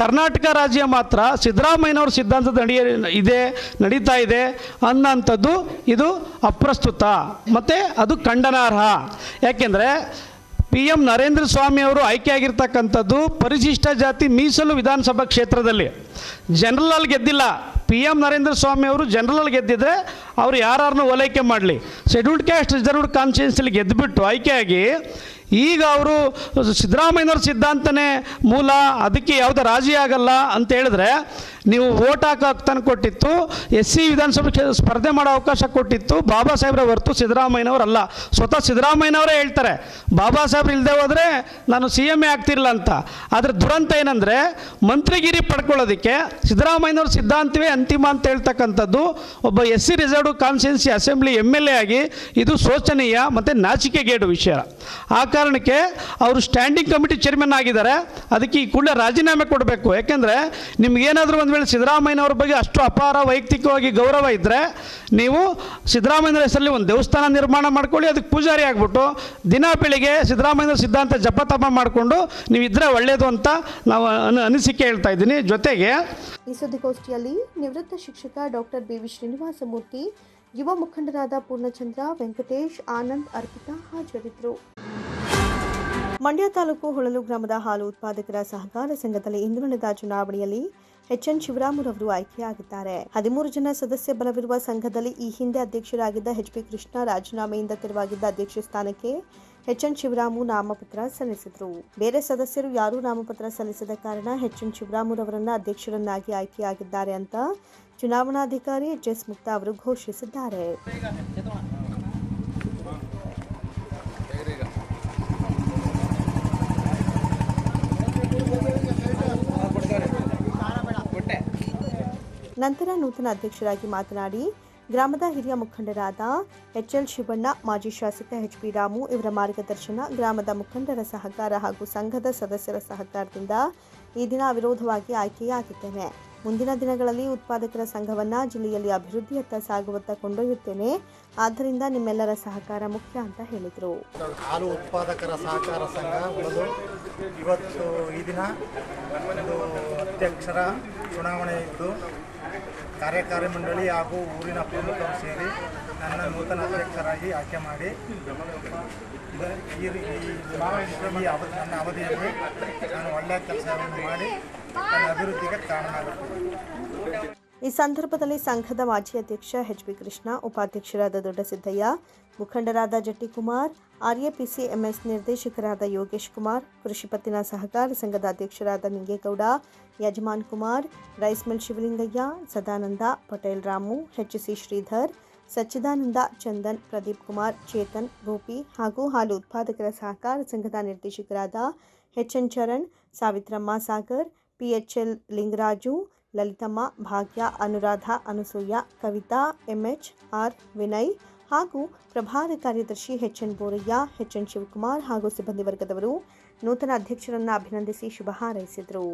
ಕರ್ನಾಟಕ ರಾಜ್ಯ ಮಾತ್ರ ಸಿದ್ದರಾಮಯ್ಯನವ್ರ ಸಿದ್ಧಾಂತದ ಅಡಿಯಲ್ಲಿ ಇದೆ, ನಡೀತಾ ಇದೆ ಅನ್ನೋಂಥದ್ದು ಇದು ಅಪ್ರಸ್ತುತ. ಮತ್ತು ಅದು ಖಂಡನಾರ್ಹ. ಯಾಕೆಂದರೆ ಪಿ ಎಂ ನರೇಂದ್ರ ಸ್ವಾಮಿ ಅವರು ಆಯ್ಕೆಯಾಗಿರ್ತಕ್ಕಂಥದ್ದು ಪರಿಶಿಷ್ಟ ಜಾತಿ ಮೀಸಲು ವಿಧಾನಸಭಾ ಕ್ಷೇತ್ರದಲ್ಲಿ. ಜನರಲಲ್ಲಿ ಗೆದ್ದಿಲ್ಲ. ಪಿ ಎಂ ನರೇಂದ್ರ ಸ್ವಾಮಿ ಅವರು ಜನರಲಲ್ಲಿ ಗೆದ್ದಿದ್ರೆ ಅವರು ಯಾರನ್ನು ಓಲೈಕೆ ಮಾಡಲಿ. ಶೆಡ್ಯೂಲ್ಡ್ ಕ್ಯಾಸ್ಟ್ ರಿಸರ್ವ್ಡ್ ಕಾನ್ಸ್ಟಿಟ್ಯೂನ್ಸಿಲಿ ಗೆದ್ದುಬಿಟ್ಟು ಆಯ್ಕೆಯಾಗಿ ಈಗ ಅವರು ಸಿದ್ದರಾಮಯ್ಯನವ್ರ ಸಿದ್ಧಾಂತನೇ ಮೂಲ, ಅದಕ್ಕೆ ಯಾವುದೇ ರಾಜಿ ಆಗಲ್ಲ ಅಂತ ಹೇಳಿದ್ರೆ ನೀವು ಓಟ್ ಹಾಕೋ ಹಕ್ಕನ್ನು ಕೊಟ್ಟಿತ್ತು, ಎಸ್ ಸಿ ವಿಧಾನಸಭೆ ಸ್ಪರ್ಧೆ ಮಾಡೋ ಅವಕಾಶ ಕೊಟ್ಟಿತ್ತು, ಬಾಬಾ ಸಾಹೇಬ್ರ ಹೊರತು ಸಿದ್ದರಾಮಯ್ಯನವರಲ್ಲ. ಸ್ವತಃ ಸಿದ್ದರಾಮಯ್ಯನವರೇ ಹೇಳ್ತಾರೆ, ಬಾಬಾ ಸಾಹೇಬ್ರು ಇಲ್ಲದೆ ಹೋದರೆ ನಾನು ಸಿ ಎಂ ಎ ಆಗ್ತಿರಲಿಲ್ಲ ಅಂತ. ಆದರೆ ದುರಂತ ಏನಂದರೆ, ಮಂತ್ರಿಗಿರಿ ಪಡ್ಕೊಳ್ಳೋದಕ್ಕೆ ಸಿದ್ದರಾಮಯ್ಯನವ್ರ ಸಿದ್ಧಾಂತವೇ ಅಂತಿಮ ಅಂತ ಹೇಳ್ತಕ್ಕಂಥದ್ದು, ಒಬ್ಬ S C reserved constituency assembly M L A ಆಗಿ ಇದು ಶೋಚನೀಯ ಮತ್ತು ನಾಚಿಕೆಗೇಡು ವಿಷಯ. ಆ ಕಾರಣಕ್ಕೆ ಅವರು ಸ್ಟ್ಯಾಂಡಿಂಗ್ ಕಮಿಟಿ ಚೇರ್ಮನ್ ಆಗಿದ್ದಾರೆ, ಅದಕ್ಕೆ ಈ ಕೂಡಲೇ ರಾಜೀನಾಮೆ ಕೊಡಬೇಕು. ಯಾಕೆಂದರೆ ನಿಮ್ಗೇನಾದರೂ ಒಂದು ವೇಳೆ ಸಿದ್ದರಾಮಯ್ಯನವ್ರ ಬಗ್ಗೆ ಅಷ್ಟು ಅಪಾರ ವೈಯಕ್ತಿಕವಾಗಿ ಗೌರವ ಇದ್ದರೆ ನೀವು ಸಿದ್ದರಾಮಯ್ಯನವ್ರ ಹೆಸರಲ್ಲಿ ಒಂದು ದೇವಸ್ಥಾನ ನಿರ್ಮಾಣ ಮಾಡ್ಕೊಳ್ಳಿ, ಅದಕ್ಕೆ ಪೂಜಾರಿ ಆಗಿಬಿಟ್ಟು ದಿನ ಬೆಳಿಗ್ಗೆ ಸಿದ್ದರಾಮಯ್ಯನವ್ರ ಸಿದ್ಧಾಂತ ಜಪ ತಪ ಮಾಡಿಕೊಂಡು ನೀವು ಇದ್ದರೆ ಒಳ್ಳೆಯದು ಅಂತ ನಾವು ಅನು, ಅನಿಸಿಕೆ ಹೇಳ್ತಾ ಇದ್ದೀನಿ. ಜೊತೆಗೆ ಈ ಸುದ್ದಿಗೋಷ್ಠಿಯಲ್ಲಿ ನಿವೃತ್ತ ಶಿಕ್ಷಕ ಡಾಕ್ಟರ್ ಬಿ ವಿ ಶ್ರೀನಿವಾಸಮೂರ್ತಿ, ಯುವ ಮುಖಂಡರಾದ ಪೂರ್ಣಚಂದ್ರ, ವೆಂಕಟೇಶ್, ಆನಂದ್ ಅರ್ಪಿತಾ ಹಾಜರಿದ್ದರು. ಮಂಡ್ಯ ತಾಲೂಕು ಹೊಳಲು ಗ್ರಾಮದ ಹಾಲು ಉತ್ಪಾದಕರ ಸಹಕಾರ ಸಂಘದಲ್ಲಿ ಇಂದು ನಡೆದ ಚುನಾವಣೆಯಲ್ಲಿ ಎಚ್ ಎನ್ ಶಿವರಾಮುರವರು ಆಯ್ಕೆಯಾಗಿದ್ದಾರೆ. ಹದಿಮೂರು ಜನ ಸದಸ್ಯ ಬಲವಿರುವ ಸಂಘದಲ್ಲಿ ಈ ಹಿಂದೆ ಅಧ್ಯಕ್ಷರಾಗಿದ್ದ ಎಚ್ ಪಿ ಕೃಷ್ಣ ರಾಜೀನಾಮೆಯಿಂದ ತೆರವಾಗಿದ್ದ ಅಧ್ಯಕ್ಷ ಸ್ಥಾನಕ್ಕೆ ಎಚ್ ಎನ್ ಶಿವರಾಮು ನಾಮಪತ್ರ ಸಲ್ಲಿಸಿದರು. ಬೇರೆ ಸದಸ್ಯರು ಯಾರೂ ನಾಮಪತ್ರ ಸಲ್ಲಿಸದ ಕಾರಣ ಎಚ್ ಎನ್ ಶಿವರಾಮುರವರನ್ನ ಅಧ್ಯಕ್ಷರನ್ನಾಗಿ ಆಯ್ಕೆಯಾಗಿದ್ದಾರೆ ಅಂತ ಚುನಾವಣಾಧಿಕಾರಿ ಎಚ್ ಎಸ್ ಮುಕ್ತಾ ಅವರು ಘೋಷಿಸಿದ್ದಾರೆ. ನಂತರ ನೂತನ ಅಧ್ಯಕ್ಷರಾಗಿ ಮಾತನಾಡಿ ಗ್ರಾಮದ ಹಿರಿಯ ಮುಖಂಡರಾದ ಎಚ್ ಎಲ್ ಶಿವಣ್ಣ, ಮಾಜಿ ಶಾಸಕ ಎಚ್ ಪಿ ರಾಮು ಇವರ ಮಾರ್ಗದರ್ಶನ ಗ್ರಾಮದ ಮುಖಂಡರ ಸಹಕಾರ ಹಾಗೂ ಸಂಘದ ಸದಸ್ಯರ ಸಹಕಾರದಿಂದ ಈ ದಿನ ಅವಿರೋಧವಾಗಿ ಆಯ್ಕೆಯಾಗಿದ್ದೇನೆ. ಮುಂದಿನ ದಿನಗಳಲ್ಲಿ ಉತ್ಪಾದಕರ ಸಂಘವನ್ನು ಜಿಲ್ಲೆಯಲ್ಲಿ ಅಭಿವೃದ್ಧಿಯತ್ತ ಸಾಗುವತ್ತ ಕೊಂಡೊಯ್ಯುತ್ತೇನೆ. ಆದ್ದರಿಂದ ನಿಮ್ಮೆಲ್ಲರ ಸಹಕಾರ ಮುಖ್ಯ ಅಂತ ಹೇಳಿದರು. ಹಾಲು ಉತ್ಪಾದಕರ ಸಹಕಾರ ಸಂಘ ಇವತ್ತು ಈ ದಿನ ಅಧ್ಯಕ್ಷರ ಚುನಾವಣೆ ಇದ್ದು ಕಾರ್ಯಕಾರಿ ಮಂಡಳಿ ಹಾಗೂ ಊರಿನ ಪ್ರಮುಖರು ಸೇರಿ ನನ್ನ ನೂತನ ಅಧ್ಯಕ್ಷರಾಗಿ ಆಯ್ಕೆ ಮಾಡಿ ಈ ಈ ಅವಧಿ ನನ್ನ ಅವಧಿಯಲ್ಲಿ ನಾನು ಒಳ್ಳೆಯ ಕೆಲಸವನ್ನು ಮಾಡಿ ನನ್ನ ಅಭಿವೃದ್ಧಿಗೆ ಕಾರಣನಾಗುತ್ತೇನೆ. ಈ ಸಂದರ್ಭದಲ್ಲಿ ಸಂಘದ ಮಾಜಿ ಅಧ್ಯಕ್ಷ ಎಚ್ ಬಿ ಕೃಷ್ಣ, ಉಪಾಧ್ಯಕ್ಷರಾದ ದೊಡ್ಡಸಿದ್ದಯ್ಯ, ಮುಖಂಡರಾದ ಜಟ್ಟಿಕುಮಾರ್, ಆರ್ಎಪಿಸಿ ಎಂಎಸ್ ನಿರ್ದೇಶಕರಾದ ಯೋಗೇಶ್ ಕುಮಾರ್, ಕೃಷಿ ಪತ್ತಿನ ಸಹಕಾರ ಸಂಘದ ಅಧ್ಯಕ್ಷರಾದ Ningegowda, Yajaman Kumar, rice mill Shivalingaiah, Sadananda, Patel Ramu H C Sridhar, Sachidananda, Chandan, Pradeep Kumar, Chetan, Gopi ಹಾಗೂ ಹಾಲು ಉತ್ಪಾದಕರ ಸಹಕಾರ ಸಂಘದ ನಿರ್ದೇಶಕರಾದ H N Charan, Savitramma Sagar, PHL Lingaraju Lalithamma, Bhagya, Anuradha, Anasuya, Kavitha MH R, Vinay ಹಾಗೂ ಪ್ರಭಾರ ಕಾರ್ಯದರ್ಶಿ H N Boraiah, H N Shivakumar ಹಾಗೂ ಸಿಬ್ಬಂದಿ ವರ್ಗದವರು ನೂತನ ಅಧ್ಯಕ್ಷರನ್ನು ಅಭಿನಂದಿಸಿ ಶುಭ ಹಾರೈಸಿದರು.